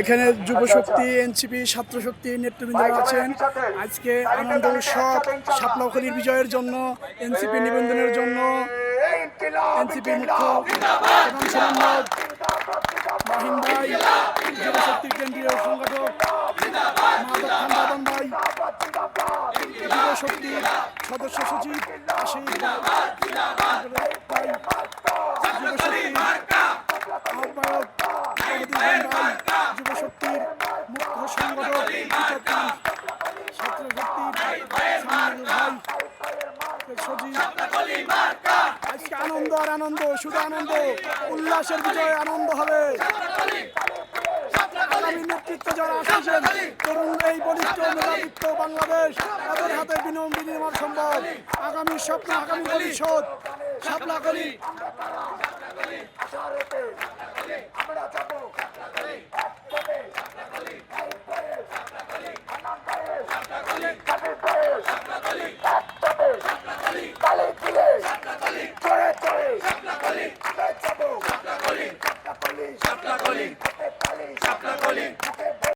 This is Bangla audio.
এখানে যুব শক্তি এনসিপি ছাত্র শক্তি নেতৃবৃন্দরা আছেন। আজকে আনন্দ উৎসব সাপলাখলির বিজয়ের জন্য, এনসিপি নিবন্ধনের জন্য, এনসিপি মুখ্য মাহিন ভাই যুব শক্তির কেন্দ্রীয় সংগঠক সদস্য সচিব আহ্বায়ক জগদীশ ভাই যুব শক্তির মুখ্য সংগঠক বিচারপতি ছাত্র শক্তির সামিউল ভাই সজীব আজকে আনন্দ আর আনন্দ শুধু আনন্দ উল্লাসের বিজয়ে আনন্দ হবে। আগামী নেতৃত্ব যারা আসছেন তরুণ এই বলিষ্ঠ মেধাবৃত্ত বাংলাদেশ তাদের হাতে বিনিময় বিনিময় সম্ভব। আগামী স্বপ্ন আগামী ভবিষ্যৎ। করি Sapla Colin, Sapla Colin, Sapla Colin, Sapla Colin, Sapla Colin,